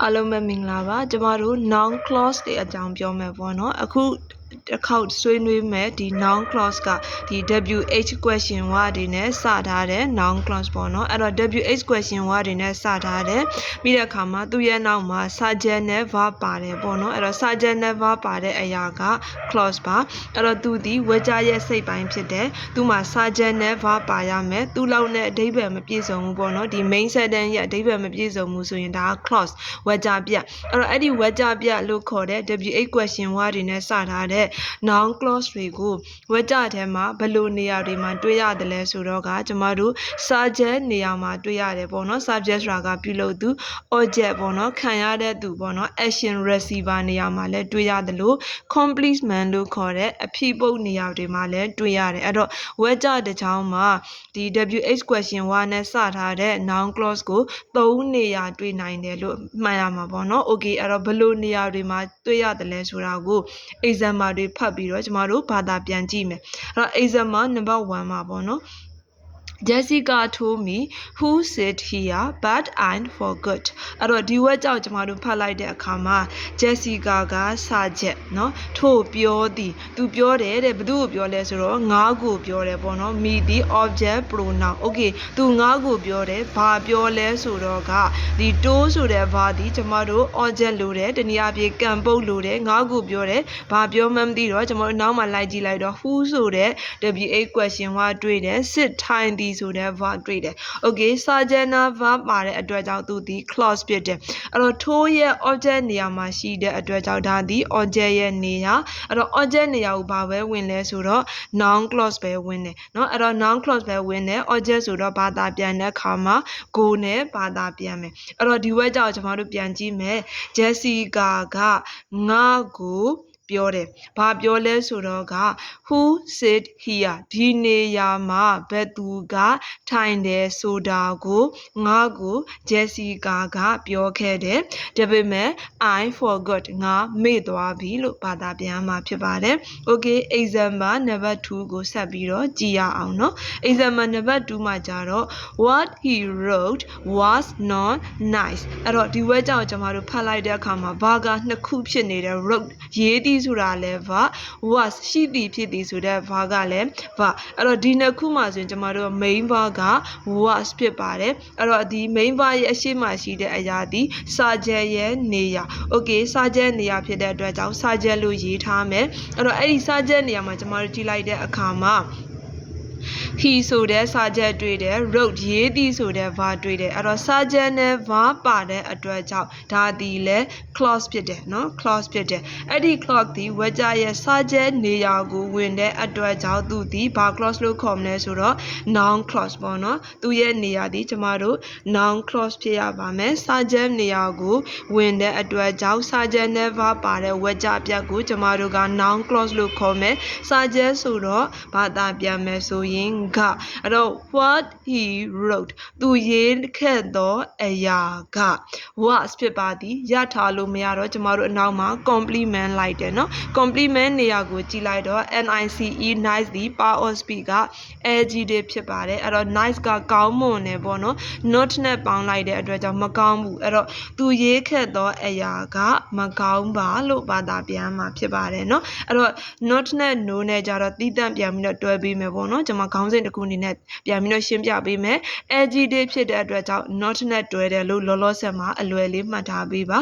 အားလုံးပဲမင်္ဂလာပါကျမတို့ noun clause တွေအကြောင်းပြောမယ်ပေါ့နော်အခု တစ်ခေါက်ဆွေးနွေးမယ်ဒီ noun clause ကဒီ WH question word တွေနဲ့စထားတဲ့ noun clause ပေါ့နော်အဲ့တော့ WH question word တွေနဲ့စထားတဲ့ပြီးတဲ့အခါမှာသူ့ရဲ့နောက်မှာ subject နဲ့ verb ပါတယ်ပေါ့နော်အဲ့တော့ subject နဲ့ verb ပါတဲ့အရာက clause ပါအဲ့တော့သူဒီဝကြရဲ့စိတ်ပိုင်းဖြစ်တယ်သူမှာ subject နဲ့ verb ပါရမယ်သူ့လောက်နဲ့အဓိပ္ပာယ်မပြည့်စုံဘူးပေါ့နော်ဒီ main sentence ရဲ့အဓိပ္ပာယ်မပြည့်စုံဘူးဆိုရင်ဒါက clause ဝကြပြအဲ့တော့အဲ့ဒီဝကြပြလို့ခေါ်တဲ့ WH question word တွေနဲ့စထားတဲ့ noun clause တွေကိုဝကြထဲမှာဘယ်လိုနေရာတွေမှာတွေ့ရတယ်လဲဆိုတော့ကကျမတို့ subject နေရာမှာတွေ့ရတယ်ပေါ့နော် subject ဆိုတာကပြုလုပ်သူ object ပေါ့နော်ခံရတဲ့သူပေါ့နော် action receiver နေရာမှာလည်းတွေ့ရတယ်လို့ complement လို့ခေါ်တဲ့အဖြစ်ပုတ်နေရာတွေမှာလည်းတွေ့ရတယ်အဲ့တော့ဝကြတစ်ချောင်းမှာဒီ WH question 1နဲ့စထားတဲ့ noun clause ကို၃နေရာတွေ့နိုင်တယ်လို့မှတ်ရမှာပေါ့နော် okay အဲ့တော့ဘယ်လိုနေရာတွေမှာတွေ့ရတယ်လဲဆိုတာကို example တွေဖတ်ပြီးတော့ကျမတို့ဘာသာပြန်ကြည့်မယ်အဲ့တော့ example number 1မှာပေါ့နော် Jessica told me who sit here but I forgot အဲ့တော့ဒီဝက်ကြောင့်ကျမတို့ဖတ်လိုက်တဲ့အခါမှာ Jessica ကစာချက်เนาะထို့ပြောသည်သူပြောတယ်တဲ့ဘသူ့ကိုပြောလဲဆိုတော့ငါးကိုပြောတယ်ပေါ့နော် me the object pronoun okay သူငါးကိုပြောတယ်ဘာပြောလဲဆိုတော့ကဒီတိုးဆိုတဲ့ဘာဒီကျမတို့ object လို့တယ်တနည်းအားဖြင့်ကံပုတ်လို့တယ်ငါးကိုပြောတယ်ဘာပြောမှမသိတော့ကျမတို့နောက်မှလိုက်ကြည့်လိုက်တော့ who ဆိုတဲ့ WH question ကတွေ့တယ် sit ထိုင်သည် ဆိုတဲ့ verb တွေ့တယ် okay sajana verb ပါတဲ့အတွက်ကြောင့်သူဒီ clause ဖြစ်တယ်အဲ့တော့ထိုးရဲ့ object နေရာမှာရှိတဲ့အတွက်ကြောင့်ဒါဒီ object ရဲ့နေရာအဲ့တော့ object နေရာကိုဘာပဲဝင်လဲဆိုတော့ noun clause ပဲဝင်တယ်เนาะအဲ့တော့ noun clause ပဲဝင်တယ် object ဆိုတော့ဘာသာပြန်တဲ့အခါမှာ go နဲ့ဘာသာပြန်မယ်အဲ့တော့ဒီဝက်ကြောင့်ကျွန်တော်တို့ပြန်ကြည့်မယ် Jessica ကငါ့ကို ပြောတယ်။ဘာပြောလဲဆိုတော့က who sit here ဒီနေရာမှာဘယ်သူကထိုင်တယ်ဆိုတာကိုငါကို Jessica ကပြောခဲ့တယ်။ဒါပေမဲ့ I forgot ငါမေ့သွားပြီလို့ဘာသာပြန်မှာဖြစ်ပါတယ်။ Okay example number 2ကိုဆက်ပြီးတော့ကြည့်ရအောင်နော်။ example number 2မှာကြတော့ what he wrote was not nice အဲ့တော့ဒီဝဲကြောင့်ကျွန်တော်တို့ဖတ်လိုက်တဲ့အခါမှာဘာကနှစ်ခုဖြစ်နေတဲ့ wrote ရေးသည့်ဆိုတာလည်း verb was ရှိသည်ဖြစ်သည်ဆိုတဲ့ verb ကလည်း verb အဲ့တော့ဒီနှစ်ခုမှာဆိုရင်ကျွန်တော်တို့ main verb က was ဖြစ်ပါတယ်အဲ့တော့ဒီ main verb ရဲ့အရှိမရှိတဲ့အရာဒီစာချက်ရဲ့နေရာ okay စာချက်နေရာဖြစ်တဲ့အတွက်ကြောင့်စာချက်လို့ရေးထားမယ်အဲ့တော့အဲ့ဒီစာချက်နေရာမှာကျွန်တော်တို့ကြည့်လိုက်တဲ့အခါမှာ ခီဆိုတဲ့စာချက်တွေ့တယ် road ရေးသည်ဆိုတဲ့ verb တွေ့တယ်အဲ့တော့စာချက်နဲ့ verb ပါတဲ့အတွက်ကြောင့်ဒါသည်လဲ clause ဖြစ်တယ်နော် clause ဖြစ်တယ်အဲ့ဒီ clause သည်ဝကြရဲ့စာချက်နေရာကိုဝင်တဲ့အတွက်ကြောင့်သူသည်ဘာ clause လို့ခေါ်မလဲဆိုတော့ noun clause ပေါ့နော်သူရဲ့နေရာသည်ကျမတို့ noun clause ဖြစ်ရပါမယ်စာချက်နေရာကိုဝင်တဲ့အတွက်ကြောင့်စာချက်နဲ့ verb ပါတဲ့ဝကြပြတ်ကိုကျမတို့က noun clause လို့ခေါ်မယ်စာချက်ဆိုတော့ဘာသာပြန်မယ်ဆိုရင်ငကအဲ့တော့ what he wrote သူရေးခဲ့သောအရာက was ဖြစ်ပါသည်ရထားလို့မရတော့ကျမတို့အနောက်မှာ compliment လိုက်တယ်နော် compliment နေရာကိုကြည့်လိုက်တော့ nice nice ဒီ power of speech က adjective ဖြစ်ပါတယ်အဲ့တော့ nice ကကောင်းမွန်တယ်ပေါ့နော် not နဲ့ပေါင်းလိုက်တဲ့အတွက်ကြောင့်မကောင်းဘူးအဲ့တော့သူရေးခဲ့သောအရာကမကောင်းပါလို့ဘာသာပြန်မှာဖြစ်ပါတယ်နော်အဲ့တော့ not နဲ့ no နဲ့ကြတော့တီးတန့်ပြန်ပြီးတော့တွဲပေးမယ်ပေါ့နော်ကျွန်မခေါင်းစဉ်တစ်ခုအနေနဲ့ပြန်ပြီးတော့ရှင်းပြပေးမယ် adjective ဖြစ်တဲ့အတွက်ကြောင့် not နဲ့တွဲတယ်လို့လောလောဆယ်မှာအလွယ်လေးမှတ်ထားပေးပါ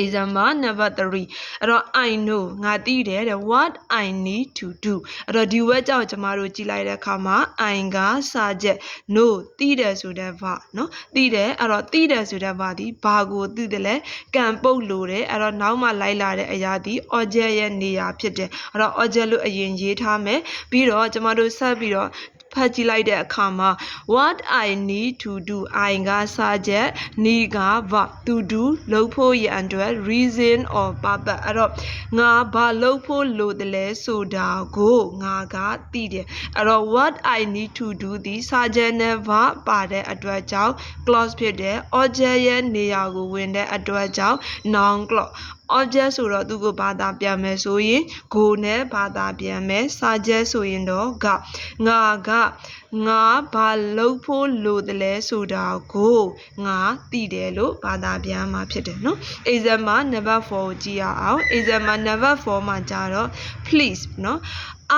example number 3အဲ့တော့ I know ငါသိတယ်တဲ့ what I need to do အဲ့တော့ဒီ word ကြောင့်ကျမတို့ကြည်လိုက်တဲ့အခါမှာ I ကစာချက် know သိတယ်ဆိုတဲ့ verb နော်သိတယ်အဲ့တော့သိတယ်ဆိုတဲ့ verb ဒီဘာကိုသိတယ်လဲကံပုတ်လို့တယ်အဲ့တော့နောက်မှလိုက်လာတဲ့အရာဒီ object ရဲ့နေရာဖြစ်တယ်အဲ့တော့ object လို့အရင်ရေးထားမယ်ပြီးတော့ကျမတို့ဆက်ပြီးတော့ ဖတ်ကြည့်လိုက်တဲ့အခါမှာ what i need to do i ကစာချက် need က verb to do လုပ်ဖို့ရန်အတွက် reason or purpose အဲ့တော့ငါဘာလုပ်ဖို့လိုတယ်လဲဆိုတာကိုငါကသိတယ်အဲ့တော့ what i need to do ဒီစာချက်နဲ့ verb ပါတဲ့အတွက်ကြောင့် clause ဖြစ်တယ် object ရဲ့နေရာကိုဝင်တဲ့အတွက်ကြောင့် noun clause object ဆိုတော့သူကိုဘာသာပြန်မယ်ဆိုရင် go နဲ့ဘာသာပြန်မယ်စာချက်ဆိုရင်တော့ကငါကငါဘာလုပ်ဖို့လိုတယ်လဲဆိုတာကိုငါသိတယ်လို့ဘာသာပြန်မှာဖြစ်တယ်နော် exam မှာ number 4ကိုကြည့်ရအောင် exam မှာ number 4မှာကြတော့ please နော်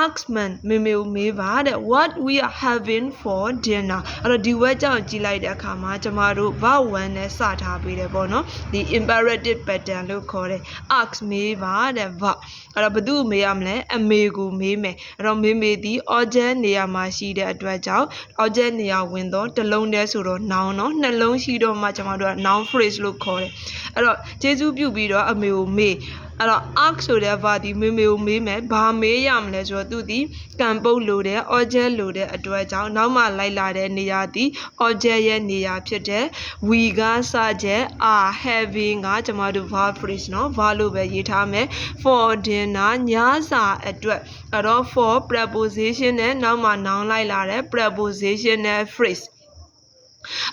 ask man မေမေကိုမေးပါတဲ့ what we are having for dinner အဲ့တော့ဒီ word ကြောင့်ကြည့်လိုက်တဲ့အခါမှာကျမတို့ verb 1နဲ့စထားပေးတယ်ပေါ့နော်ဒီ imperative pattern လို့ခေါ်တယ် ask မေးပါတဲ့ verb အဲ့တော့ဘယ်သူ့ကိုမေးရမလဲအမေကိုမေးမယ်အဲ့တော့မေမေဒီ object နေရာမှာရှိတဲ့အတွက်ကြောင့် object နေရာဝင်တော့တစ်လုံးတည်းဆိုတော့ noun เนาะနှလုံးရှိတော့မှကျမတို့က noun phrase လို့ခေါ်တယ်အဲ့တော့ကျေးဇူးပြုပြီးတော့အမေကိုမေး အဲ့တော့ arc ဆိုတဲ့ verb ဒီမေမေကိုမေးမယ်ဘာမေးရမလဲဆိုတော့သူဒီကံပုတ်လို့တဲ့ object လို့တဲ့အတွက်ကြောင့်နောက်မှလိုက်လာတဲ့နေရာဒီ object ရဲ့နေရာဖြစ်တဲ့ we ကစချက် are having ကကျွန်တော်တို့ verb phrase နော် verb လို့ပဲရေးထားမယ် for dinner ညစာအတွက်အဲ့တော့ for preposition နဲ့နောက်မှ noun လိုက်လာတဲ့ prepositional phrase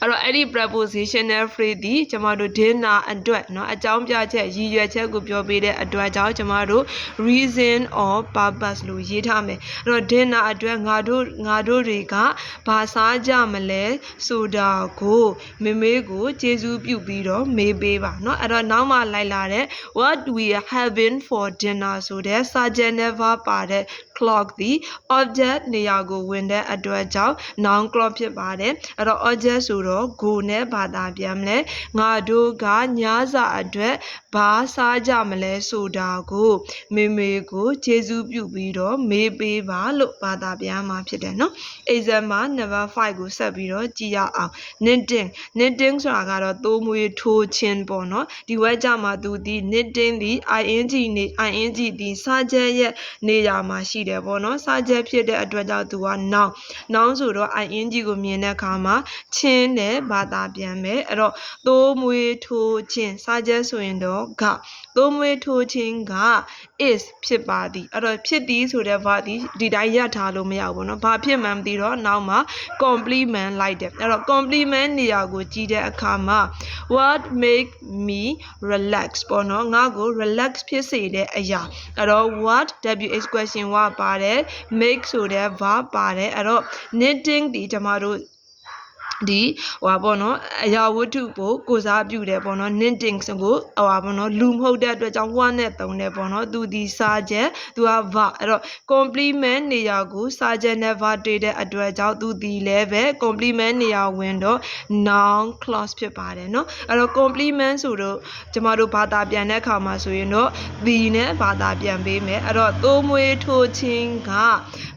အဲ့တော့အဲ့ဒီ prepositional phrase ဒီကျမတို့ dinner အတွက်เนาะအကြောင်းပြချက်ရည်ရွယ်ချက်ကိုပြောပေးတဲ့အတွက်ကြောင့်ကျမတို့ reason or purpose လို့ရေးထားမယ်အဲ့တော့ dinner အတွက်ငါတို့ငါတို့တွေကဘာစားကြမလဲဆိုတာကိုမေမေကိုကျေးဇူးပြုပြီးတော့မေးပေးပါเนาะအဲ့တော့နောက်မှလိုက်လာတဲ့ what we are having for dinner ဆိုတဲ့ subject never ပါတဲ့ clock ဒီ object နေရာကိုဝင်တဲ့အတွက်ကြောင့် noun clock ဖြစ်ပါတယ်အဲ့တော့ object ဆိုတော့ go နဲ့ဘာသာပြန်မလဲငါတို့ကညစာအတွက်ဘာစားကြမလဲဆိုတာကိုမေမေကိုကျေးဇူးပြုပြီးတော့မေးပေးပါလို့ဘာသာပြန်မှာဖြစ်တယ်နော် exam မှာ number 5ကိုဆက်ပြီးတော့ကြည့်ရအောင် knitting knitting ဆိုတာကတော့သိုးမွေးထိုးခြင်းပေါ့နော်ဒီဝက်ကြမှာသူဒီ knitting ဒီ ing နေ ing ဒီစာချက်ရဲ့နေရာမှာရှိတယ်ပေါ့နော်စာချက်ဖြစ်တဲ့အတွက်ကြောင့်သူက noun noun ဆိုတော့ ing ကိုမြင်တဲ့အခါမှာချင်းနဲ့ဘာသာပြန်မယ်အဲ့တော့သိုးမွေးထိုးခြင်းစာချက်ဆိုရင်တော့က သိုးမွေးထိုးခြင်းက is ဖြစ်ပါသည်အဲ့တော့ဖြစ်သည်ဆိုတဲ့ verb ဒီဒီတိုင်းရထားလို့မရဘူးပေါ့နော်ဘာဖြစ်မှန်းမသိတော့နောက်မှာ complement လိုက်တယ်အဲ့တော့ complement နေရာကိုကြည့်တဲ့အခါမှာ what make me relax ပေါ့နော်ငါ့ကို relax ဖြစ်စေတဲ့အရာအဲ့တော့ what wh question ဝပါတယ် make ဆိုတဲ့ verb ပါတယ်အဲ့တော့ knitting ဒီကျမတို့ ဒီဟိုပါပေါ့နော်အရာဝတ္ထုကိုကိုစားပြုတယ်ပေါ့နော် knitting ဆိုကိုဟိုပါပေါ့နော်လူမဟုတ်တဲ့အတွက်ကြောင့် one နဲ့သုံးတယ်ပေါ့နော်သူဒီစာချက်သူက verb အဲ့တော့ complement နေရာကိုစာချက်နဲ့ verb တွေ့တဲ့အတွက်ကြောင့်သူဒီလည်းပဲ complement နေရာဝင်တော့ noun clause ဖြစ်ပါတယ်နော်အဲ့တော့ complement ဆိုတော့ကျမတို့ဘာသာပြန်တဲ့အခါမှာဆိုရင်တော့ the နဲ့ဘာသာပြန်ပေးမယ်အဲ့တော့သိုးမွေးထိုးခြင်းက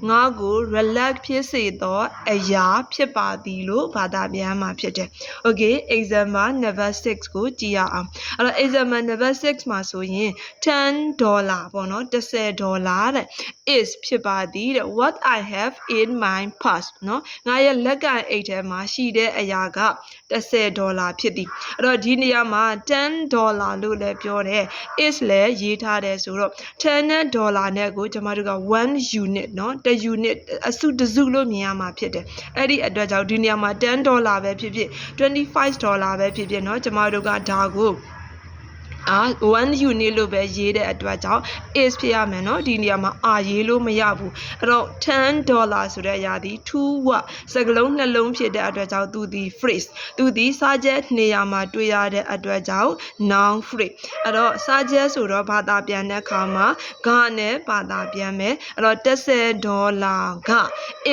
ငါ့ကို relax ဖြစ်စေသောအရာဖြစ်ပါသည်လို့ဘာတာပြန်မှာဖြစ်တယ်။ Okay example number 6ကိုကြည့်ရအောင်။အဲ့တော့ example number 6မှာဆိုရင်10ဒေါ်လာပေါ့နော်10ဒေါ်လာတဲ့ is ဖြစ်ပါသည်တဲ့ what i have in my purse နော်ငါရဲ့လက်ကင်အိတ်ထဲမှာရှိတဲ့အရာက10ဒေါ်လာဖြစ်သည်။အဲ့တော့ဒီနေရာမှာ10ဒေါ်လာလို့လည်းပြောတယ် is လည်းရေးထားတယ်ဆိုတော့10ဒေါ်လာနဲ့ကိုကျွန်မတို့က1 unit နော်1 unit အစုတစုလို့မြင်ရမှာဖြစ်တယ်။အဲ့ဒီအတွက်ကြောင့်ဒီနေရာမှာ10 ဒေါ်လာပဲဖြစ်ဖြစ်25ဒေါ်လာပဲဖြစ်ဖြစ်เนาะကျွန်မတို့ကဒါကို အာ1 unit လို့ပဲရေးတဲ့အတွက်ကြောင့် is ဖြစ်ရမယ်နော်ဒီနေရာမှာ are ရေးလို့မရဘူးအဲ့တော့10 dollar ဆိုတဲ့အရာသည်2 word စကားလုံးနှလုံးဖြစ်တဲ့အတွက်ကြောင့်သူဒီ phrase သူဒီစာချက်နေရာမှာတွေ့ရတဲ့အတွက်ကြောင့် noun phrase အဲ့တော့စာချက်ဆိုတော့ဘာသာပြန်တဲ့အခါမှာကနဲ့ဘာသာပြန်မယ်အဲ့တော့10ဒေါ်လာက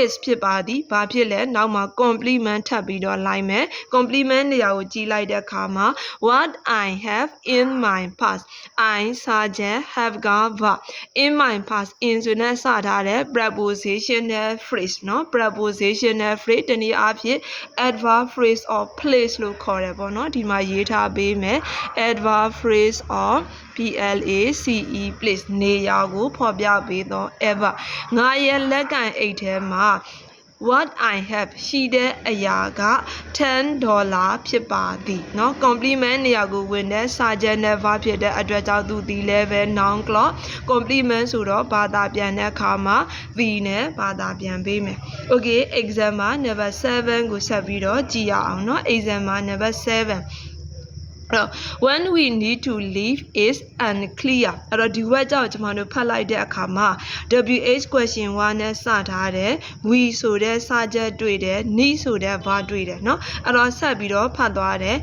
is ဖြစ်ပါသည်ဘာဖြစ်လဲနောက်မှာ compliment ထပ်ပြီးတော့လိုက်မယ် compliment နေရာကိုကြီးလိုက်တဲ့အခါမှာ what i have in my past i စာချက် have က verb in my past in ဆိုတဲ့စထားတဲ့ prepositional phrase เนาะ prepositional phrase တနည်းအားဖြင့် adverb phrase or place လို့ခေါ်တယ်ပေါ့เนาะဒီမှာရေးထားပေးမယ် adverb phrase or place place နေရာကိုဖော်ပြပေးသော ever ငါရဲ့လက်ကင်အိတ်ထဲမှာ what i have ရှိတဲ့အရာက10ဒေါ်လာဖြစ်ပါသည်เนาะ compliment နေရာကိုဝင်တဲ့စာချက် never ဖြစ်တဲ့အတွက်ကြောင့်သူဒီ level noun clause compliment ဆိုတော့ဘာသာပြန်တဲ့အခါမှာ the နဲ့ဘာသာပြန်ပေးမယ် okay exam မှာ number 7ကိုဆက်ပြီးတော့ကြည့်ရအောင်เนาะ exam မှာ number 7 အဲ့တော့ when we need to leave is unclear အဲ့တော့ဒီ word ကြောင့်ကျွန်တော်တို့ဖတ်လိုက်တဲ့အခါမှာ WH question 1နဲ့စထားတယ် we ဆိုတဲ့စာချက်တွေ့တယ် need ဆိုတဲ့ verb တွေ့တယ်เนาะအဲ့တော့ဆက်ပြီးတော့ဖတ်သွားတယ်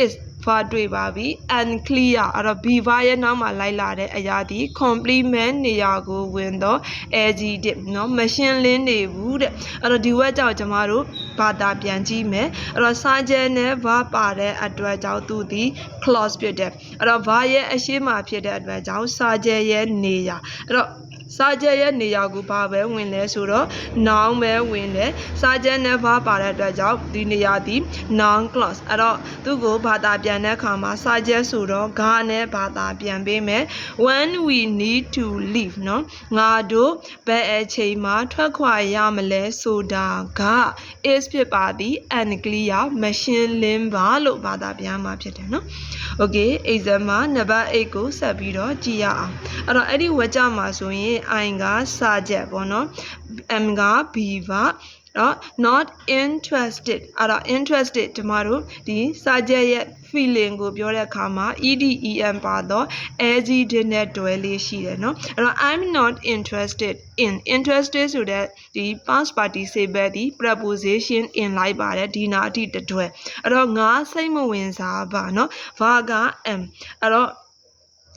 is ဘာတွေ့ပါပြီ unclear အဲ့တော့ be verb ရဲ့နောက်မှာလိုက်လာတဲ့အရာဒီ complement နေရာကိုဝင်တော့ adjective เนาะ machine လင်းနေဘူးတဲ့အဲ့တော့ဒီ word ကြောင့်ကျွန်တော်တို့ဘာသာပြန်ကြည့်မယ်အဲ့တော့စာချက်နဲ့ verb ပါတဲ့အတွက်ကြောင့်သူဒီ clause ဖြစ်တယ်အဲ့တော့ verb ရဲ့အရှိမဖြစ်တဲ့အတွက်ကြောင့်စာချက်ရဲ့နေရာအဲ့တော့ စာချက်ရဲ့နေရာကိုဘာပဲဝင်လဲဆိုတော့ noun ပဲဝင်တယ်စာချက်နဲ့ verb ပါတဲ့အတွက်ကြောင့်ဒီနေရာဒီ noun clause အဲ့တော့သူ့ကိုဘာသာပြန်တဲ့အခါမှာစာချက်ဆိုတော့ ga နဲ့ဘာသာပြန်ပေးမယ် when we need to leave เนาะငါတို့ဘယ်အချိန်မှာထွက်ခွာရမလဲဆိုတာက is ဖြစ်ပါသည် unclear machine လင်းပါလို့ဘာသာပြန်မှာဖြစ်တယ်เนาะ okay exam မှာနံပါတ်8ကိုဆက်ပြီးတော့ကြည့်ရအောင်အဲ့တော့အဲ့ဒီဝါကြမှာဆိုရင် in i ကစာချက်ပေါ့နော် m က b ပါနော် not interested အဲ့တော့ interested ဒီမှာတို့ဒီစာချက်ရဲ့ feeling ကိုပြောတဲ့အခါမှာ edem ပါတော့ ag ဒီနဲ့တွဲလေးရှိတယ်နော်အဲ့တော့ i'm not interested in interested ဆိုတဲ့ဒီ past participle ဒီ preposition in လိုက်ပါတယ်ဒီနာအတိတတွဲအဲ့တော့ငါစိတ်မဝင်စားပါနော် va က m အဲ့တော့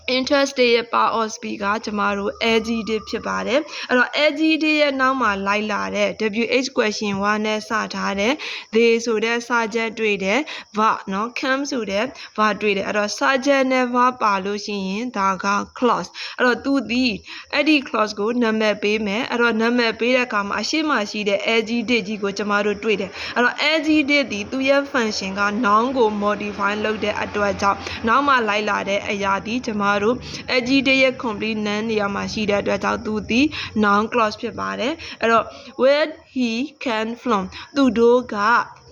interest ရဲ့ power of speak ကကျမတို့ adjective ဖြစ်ပါတယ်အဲ့တော့ adjective ရဲ့နောက်မှာလိုက်လာတဲ့ wh question 1နဲ့စထားတဲ့ they ဆိုတဲ့စာချက်တွေ့တယ် verb เนาะ come ဆိုတဲ့ verb တွေ့တယ်အဲ့တော့စာချက်နဲ့ verb ပါလို့ရှိရင်ဒါက clause အဲ့တော့သူဒီအဲ့ဒီ clause ကိုနာမည်ပေးမယ်အဲ့တော့နာမည်ပေးတဲ့အခါမှာအရှိမရှိတဲ့ adjective ကြီးကိုကျမတို့တွေ့တယ်အဲ့တော့ adjective ဒီသူရဲ့ function က noun ကို modify လုပ်တဲ့အတွက်ကြောင့်နောက်မှလိုက်လာတဲ့အရာဒီကျမ တို့ adjective ရဲ့ complete noun နေရာမှာရှိတဲ့အတွက်ကြောင့်သူဒီ noun clause ဖြစ်ပါတယ်အဲ့တော့ where he can from သူတို့က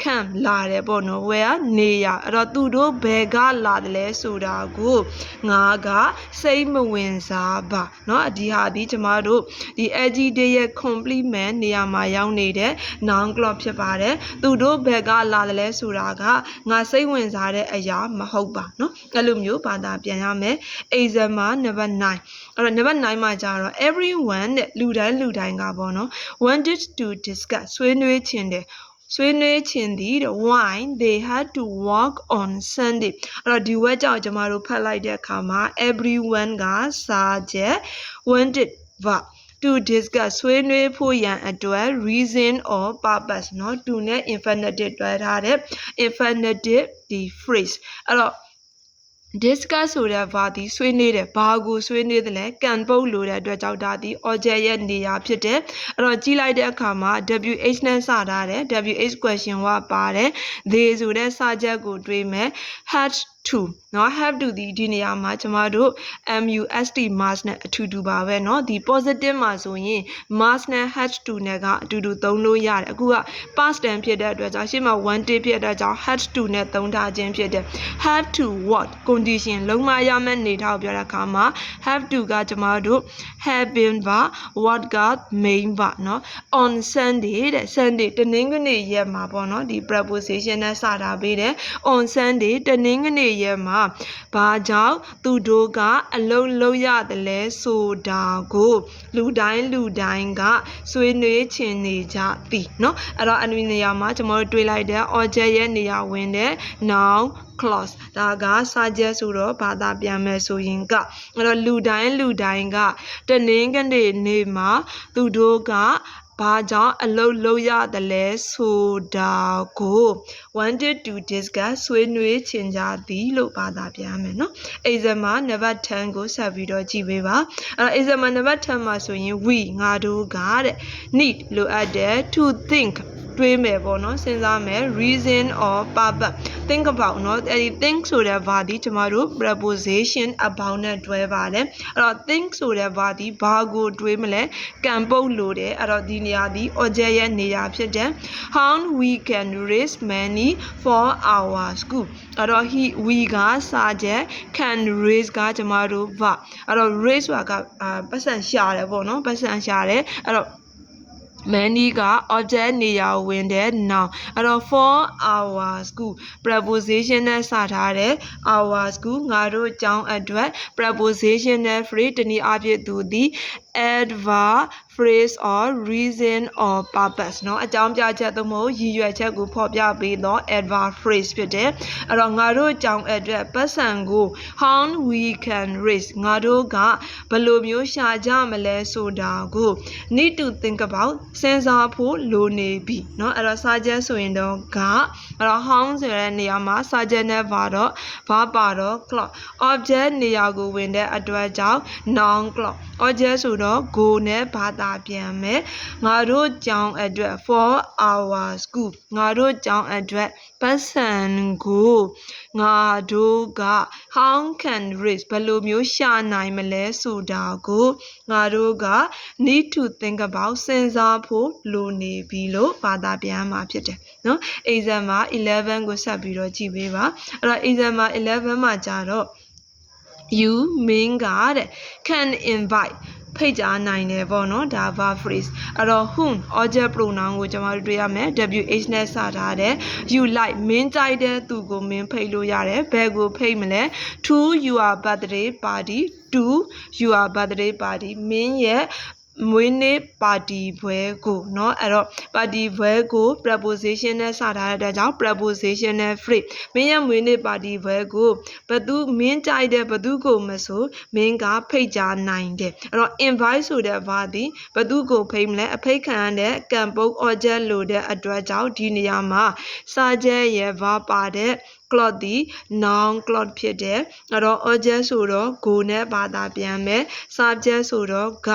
can လာတယ်ပေါ့နော် where နေရအဲ့တော့သူတို့ဘယ်ကလာတယ်လဲဆိုတာကိုငါကစိတ်မဝင်စားပါเนาะဒီဟာဒီကျမတို့ဒီ adjective ရဲ့ complement နေရာမှာရောက်နေတဲ့ noun clause ဖြစ်ပါတယ်သူတို့ဘယ်ကလာတယ်လဲဆိုတာကငါစိတ်ဝင်စားတဲ့အရာမဟုတ်ပါเนาะအဲ့လိုမျိုးဘာသာပြန်ရမယ် exam မှာ number 9 အဲ့တော့ number 9မှာကျတော့ everyone တဲ့လူတိုင်းလူတိုင်းကပေါ့နော် wanted to discuss ဆွေးနွေးခြင်းတယ်ဆွေးနွေးခြင်းသည် why they had to work on sunday အဲ့တော့ဒီ word ကြောင့်ကျမတို့ဖတ်လိုက်တဲ့အခါမှာ everyone ကစာချက် wanted verb to discuss ဆွေးနွေးဖို့ရန်အတွက် reason or purpose เนาะ to နဲ့ infinitive တွဲထားတဲ့ infinitive ဒီ phrase အဲ့တော့ discuss ဆိုတဲ့ verb ဒီဆွေးနွေးတယ်ဘာကိုဆွေးနွေးတယ်လဲကန်ပုတ်လို့တဲ့အတွက်ကြောင့်ဒါဒီ object ရဲ့နေရာဖြစ်တယ်အဲ့တော့ကြည့်လိုက်တဲ့အခါမှာ wh နဲ့စထားတယ် wh question ကပါတယ် they ဆိုတဲ့စာချက်ကိုတွေးမယ် had to เนาะ have to ဒီဒီနေရာမှာကျမတို့ must must နဲ့အထူတူပါပဲเนาะဒီ positive မှာဆိုရင် must နဲ့ had to နဲ့ကအတူတူသုံးလို့ရတယ်အခုက past tense ဖြစ်တဲ့အတွက်ကြောင့်ရှေ့မှာ wanted ဖြစ်တဲ့ကြောင့် had to နဲ့သုံးထားခြင်းဖြစ်တယ် have to what condition လုံးမရမယ့်နေထားကိုပြောတဲ့အခါမှာ have to ကကျမတို့ have been ပါ what က main ပါเนาะ on sunday တဲ့ sunday တနင်္ဂနွေရက်မှာပေါ့เนาะဒီ preposition နဲ့စတာပေးတယ် on sunday တနင်္ဂနွေ ရက်မှာဘာကြောင့်သူတို့ကအလုံးလုံးရတယ်လဲဆိုတာကိုလူတိုင်းလူတိုင်းကဆွေးနွေးချင်နေကြသည်เนาะအဲ့တော့အနည်းနေရာမှာကျွန်တော်တို့တွေးလိုက်တဲ့ object ရဲ့နေရာဝင်တဲ့ noun clause ဒါကစာချက်ဆိုတော့ဘာသာပြန်မယ်ဆိုရင်ကအဲ့တော့လူတိုင်းလူတိုင်းကတနင်္ဂနွေနေ့မှာသူတို့က ဘာကြောင့်အလုပ်လုပ်ရတယ်လဲဆိုတာကို wanted to discuss ဆွေးနွေးချင်ကြသည်လို့ဘာသာပြန်ရမယ်နော် exam မှာ number 10ကိုဆက်ပြီးတော့ကြည့်ပေးပါအဲ့တော့ exam မှာ number 10မှာဆိုရင် we ငါတို့ကတဲ့ need လိုအပ်တယ် to think တွေးမယ်ပေါ့နော်စဉ်းစားမယ် reason or purpose think about เนาะအဲ့ဒီ think ဆိုတဲ့ verb ဒီကျမတို့ preposition about နဲ့တွဲပါတယ်အဲ့တော့ think ဆိုတဲ့ verb ဒီဘာကိုတွေးမလဲကံပုတ်လို့တယ်အဲ့တော့ဒီနေရာဒီ object ရဲ့နေရာဖြစ်တယ် how we can raise money for our school အဲ့တော့ he we ကစာချက် can raise ကကျမတို့ verb အဲ့တော့ raise ဆိုတာကအာပတ်စံရှာတယ်ပေါ့နော်ပတ်စံရှာတယ်အဲ့တော့ many က object နေရာကိုဝင်တဲ့ noun အဲ့တော့ for our school preposition နဲ့စထားတဲ့ our school ငါတို့ကျောင်းအတွက် preposition နဲ့ phrase တနည်းအားဖြင့်သူသည် adverb phrase or reason or purpose เนาะအကြောင်းပြချက်သို့မဟုတ်ရည်ရွယ်ချက်ကိုဖော်ပြပေးသော adverb phrase ဖြစ်တယ်အဲ့တော့ငါတို့ကျောင်းအတွက်ပတ်စံကို how we can raise ငါတို့ကဘယ်လိုမျိုးရှာကြမလဲဆိုတာကို need to think about စဉ်းစားဖို့လိုနေပြီเนาะအဲ့တော့စာချက်ဆိုရင်တော့ကအဲ့တော့ how ဆိုတဲ့နေရာမှာစာချက်နဲ့ပါတော့ဘာပါတော့ clock object နေရာကိုဝင်တဲ့အတွက်ကြောင့် noun clock object ဆိုတော့ ော့တော့ go နဲ့ဘာသာပြန်မယ်ငါတို့ကြောင်းအတွက် for our school ငါတို့ကြောင်းအတွက်ပတ်စံကိုငါတို့က how can raise ဘယ်လိုမျိုးရှာနိုင်မလဲဆိုတာကိုငါတို့က need to think about စဉ်းစားဖို့လိုနေပြီလို့ဘာသာပြန်မှာဖြစ်တယ်နော် exam မှာ11ကိုဆက်ပြီးတော့ကြည့်ပေးပါအဲ့တော့ exam မှာ11မှာကြတော့ you mean ကတဲ့ can invite ဖိတ်ကြားနိုင်တယ်ပေါ့နော်ဒါ verb phrase အဲ့တော့ whom object pronoun ကိုကျွန်တော်တို့တွေ့ရမယ် wh နဲ့စထားတယ် you like မင်းကြိုက်တဲ့သူကိုမင်းဖိတ်လို့ရတယ်ဘယ်ကိုဖိတ်မလဲ to your birthday party to your birthday party မင်းရဲ့ မွေးနေ့ပါတီပွဲကိုเนาะအဲ့တော့ပါတီပွဲကို preposition နဲ့စထားတဲ့အတွက်ကြောင့် preposition နဲ့ phrase မင်းရဲ့မွေးနေ့ပါတီပွဲကိုဘသူမင်းကြိုက်တဲ့ဘသူကိုမဆိုမင်းကဖိတ်ကြားနိုင်တယ်အဲ့တော့ invite ဆိုတဲ့ဘာသည်ဘသူကိုဖိတ်မလဲအဖိတ်ခံရတဲ့ကံပုတ် object လို့တဲ့အတွက်ကြောင့်ဒီနေရာမှာစာချက်ရဲ့ verb ပါတဲ့ cloth ဒီ noun cloth ဖြစ်တယ်အဲ့တော့ object ဆိုတော့ go နဲ့ဘာသာပြန်မယ် subject ဆိုတော့ က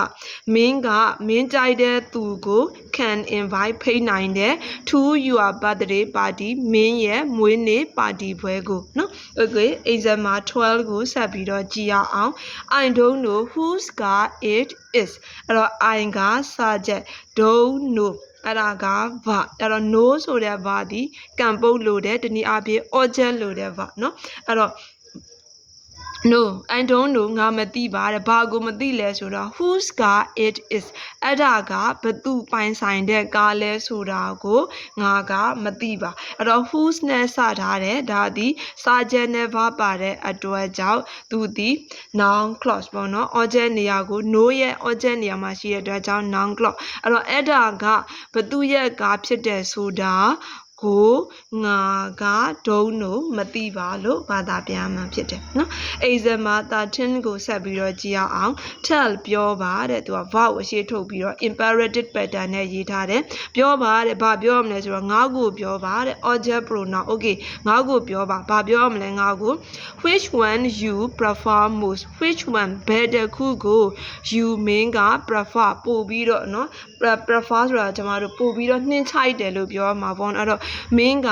မင်းကမင်းကြိုက်တဲ့သူကို can invite ဖိတ်နိုင်တယ် to your birthday party မင်းရဲ့မွေးနေ့ပါတီပွဲကိုနော် okay exam မှာ12ကိုဆက်ပြီးတော့ကြည့်ရအောင် I don't know whose car it is အဲ့တော့ I က subject don't know အဲ့ဒါကဘာအဲ့တော့ no ဆိုတဲ့ဘာဒီကံပုတ်လို့တဲ့တနည်းအားဖြင့် object လို့တဲ့ဘာเนาะအဲ့တော့ no i don't know ငါမသိပါတဲ့ဘာကိုမသိလဲဆိုတော့ whose car it is အဲ့ဒါကဘသူပိုင်ဆိုင်တဲ့ကားလဲဆိုတာကိုငါကမသိပါအဲ့တော့ whose နဲ့စထားတဲ့ဒါသည်စာချက်နဲ့ဘာပါတဲ့အတွက်ကြောင့်သူသည် noun clause ပေါ့နော် object နေရာကို no ရဲ့ object နေရာမှာရှိတဲ့အတွက်ကြောင့် noun clause အဲ့တော့အဲ့ဒါကဘသူရဲ့ကားဖြစ်တယ်ဆိုတာ ကိုငါကဒုံတို့မသိပါလို့ဘာသာပြန်မှဖြစ်တယ်နော်အိဇမာ13ကိုဆက်ပြီးတော့ကြည့်အောင် tell ပြောပါတဲ့သူက verb အရှိထုတ်ပြီးတော့ imperative pattern နဲ့ရေးထားတယ်ပြောပါတဲ့ဘာပြောရမလဲဆိုတော့ငါကိုပြောပါတဲ့ object pronoun okay ငါကိုပြောပါဘာပြောရမလဲငါကို which one you prefer most which one better ခုကို you မင်းက prefer ပို့ပြီးတော့နော် prefer ဆိုတာကျွန်တော်တို့ပို့ပြီးတော့နှင်းချိုက်တယ်လို့ပြောရမှာပေါ့နော်အဲ့တော့မင်းက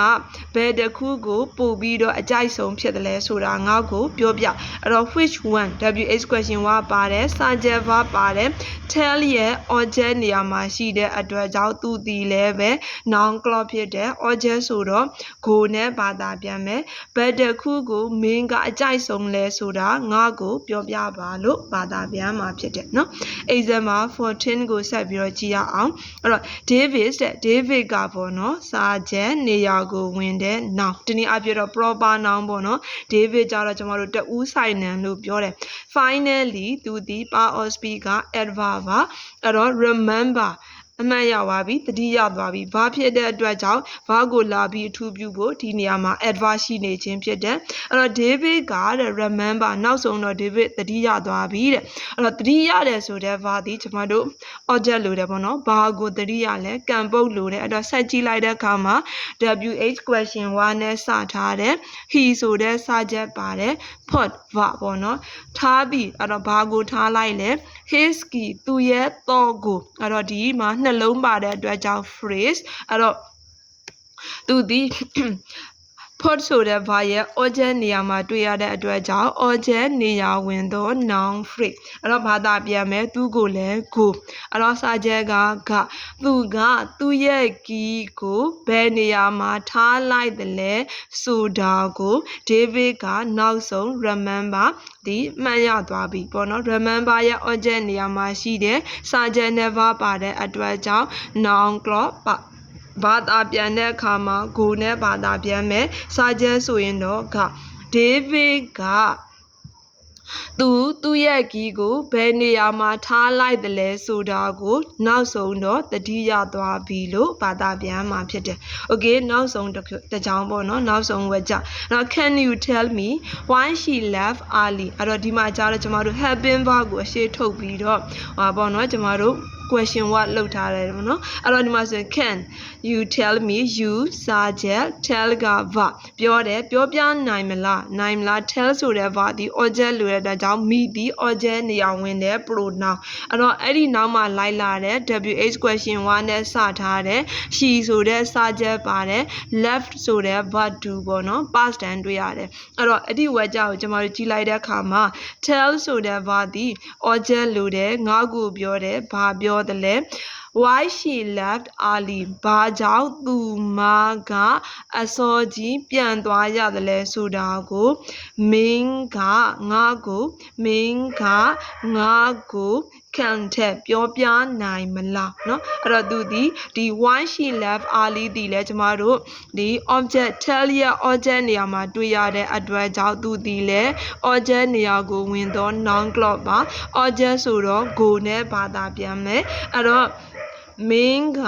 ဘယ်တစ်ခုကိုပို့ပြီးတော့အကြိုက်ဆုံးဖြစ်တယ်လဲဆိုတာငါ့ကိုပြောပြအဲ့တော့ which one wh question ကပါတယ် subject verb ပါတယ် tell ရဲ့ object နေရာမှာရှိတဲ့အတွက်ကြောင့်သူဒီလည်းပဲ noun clause ဖြစ်တဲ့ object ဆိုတော့ go နဲ့ဘာသာပြန်မယ်ဘယ်တစ်ခုကိုမင်းကအကြိုက်ဆုံးလဲဆိုတာငါ့ကိုပြောပြပါလို့ဘာသာပြန်မှာဖြစ်တယ်နော် exam မှာ14ကိုဆက်ပြီးတော့ကြည့်ရအောင်အဲ့တော့ David တဲ့ David ကပေါ့နော်စာချက်နေရာကိုဝင်တဲ့ noun ဒီနေ့အပြည့်တော့ proper noun ပေါ့နော် David ကြတော့ကျွန်တော်တို့တဦးဆိုင်နံလို့ပြောတယ် finally သူဒီ power of speak က adverb ပါအဲ့တော့ remember အမှန်ရပါပြီတတိယသွားပြီဘာဖြစ်တဲ့အတွက်ကြောင့်ဘာကိုလာပြီးအထူးပြုဖို့ဒီနေရာမှာ adverb ရှိနေခြင်းဖြစ်တယ်အဲ့တော့ David ကတဲ့ remember နောက်ဆုံးတော့ David တတိယသွားပြီတဲ့အဲ့တော့တတိယတယ်ဆိုတဲ့ verb ဒီကျွန်တော်တို့ object လို့တယ်ပေါ့နော်ဘာကိုတတိယလဲကံပုတ်လို့တယ်အဲ့တော့ဆက်ကြည့်လိုက်တဲ့အခါမှာ WH question 1နဲ့စထားတယ် he ဆိုတဲ့စာချက်ပါတယ် put verb ပေါ့နော်ထားပြီအဲ့တော့ဘာကိုထားလိုက်လဲ his key သူရဲ့တော့ကိုအဲ့တော့ဒီမှာနှလုံးပါတဲ့အတွက်ကြောင့် phrase အဲ့တော့သူဒီ put ဆိုတဲ့ verb ရဲ့ object နေရာမှာတွေ့ရတဲ့အတွက်ကြောင့် object နေရာဝင်သော noun phrase အဲ့တော့ဘာသာပြန်မယ်သူကိုလည်း go အဲ့တော့စာချက်ကကသူကသူ့ရဲ့ကီးကိုဘယ်နေရာမှာထားလိုက်တယ်လဲဆိုတာကို David ကနောက်ဆုံး remember ဒီမှတ်ရသွားပြီပေါ့နော် remember ရဲ့ object နေရာမှာရှိတဲ့စာချက် never ပါတဲ့အတွက်ကြောင့် noun clause ပါ ဘာသာပြန်တဲ့အခါမှာ go နဲ့ဘာသာပြန်မယ်စာချက်ဆိုရင်တော့က David ကသူသူ့ရဲ့ကီးကိုဘယ်နေရာမှာထားလိုက်တယ်လဲဆိုတာကို နောက်ဆုံးတော့တတိယသွားပြီလို့ဘာသာပြန်မှာဖြစ်တယ်။ Okay နောက်ဆုံးတစ်ခုတစ်ကြောင်းပေါ့နော်နောက်ဆုံးဝက်ကြ။ Now can you tell me why she left early အဲ့တော့ဒီမှာကြားတော့ကျမတို့ have been verb ကိုအရှေ့ထုတ်ပြီးတော့ဟာပေါ့နော်ကျမတို့ question word လောက်ထားတယ်ပေါ့နော်အဲ့တော့ဒီမှာဆိုရင် can you tell me you subject tell က verb ပြောတယ်ပြောပြနိုင်မလားနိုင်မလား tell ဆိုတဲ့ verb ဒီ object လိုတဲ့အတွက်ကြောင့် me ဒီ object နေရာဝင်တဲ့ pronoun အဲ့တော့အဲ့ဒီနောက်မှာလိုက်လာတဲ့ wh question 1နဲ့စထားတဲ့ she ဆိုတဲ့ subject ပါတယ် left ဆိုတဲ့ verb to ပေါ့နော် past tense တွေ့ရတယ်အဲ့တော့အဲ့ဒီ word ကြောင့်ကျွန်တော်တို့ကြည့်လိုက်တဲ့အခါမှာ tell ဆိုတဲ့ verb ဒီ object လိုတယ်ငါ့ကိုပြောတယ်ဘာပြောတယ်လဲ why she left early ဘာကြောင့်သူမကအစောကြီးပြန်သွားရတယ်လဲဆိုတာကို မင်းကငါ့ကိုမင်းကငါ့ကို can ထက်ပြောပြနိုင်မလားเนาะအဲ့တော့သူဒီဒီ why she left early ဒီလဲကျမတို့ဒီ object tell ရဲ့ object နေရာမှာတွေ့ရတဲ့အတွက်ကြောင့်သူဒီလဲ object နေရာကိုဝင်သော noun clause ပါ object ဆိုတော့ go နဲ့ဘာသာပြန်မယ်အဲ့တော့ မင်းက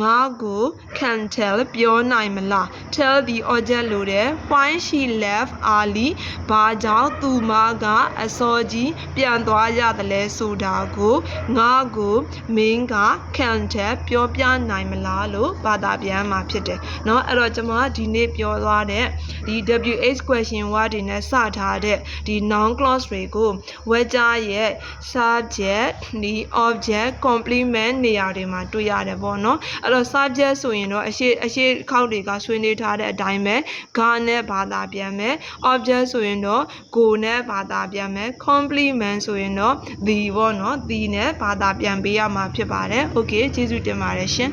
ငါ့ကို can tell ပြောနိုင်မလား tell the object လို့တယ် why she left early ဘာကြောင့်သူမကအစောကြီးပြန်သွားရတယ်လဲဆိုတာကိုငါ့ကိုမင်းက can tell ပြောပြနိုင်မလားလို့ဘာသာပြန်မှာဖြစ်တယ်เนาะအဲ့တော့ကျွန်မဒီနေ့ပြောသွားတဲ့ဒီ WH question word တွေနဲ့စထားတဲ့ဒီ noun clause တွေကို word ရဲ့ subject ဒီ object complement နေရာတွေမှာ တွေ့ရတယ်ပေါ့နော်အဲ့တော့ subject ဆိုရင်တော့အရှိအရှိခောက်တွေကဆွေးနွေးထားတဲ့အတိုင်းပဲ ga နဲ့ဘာသာပြန်မယ် object ဆိုရင်တော့ go နဲ့ဘာသာပြန်မယ် complement ဆိုရင်တော့ the ပေါ့နော် the နဲ့ဘာသာပြန်ပေးရမှာဖြစ်ပါတယ် okay ကျေးဇူးတင်ပါတယ်ရှင်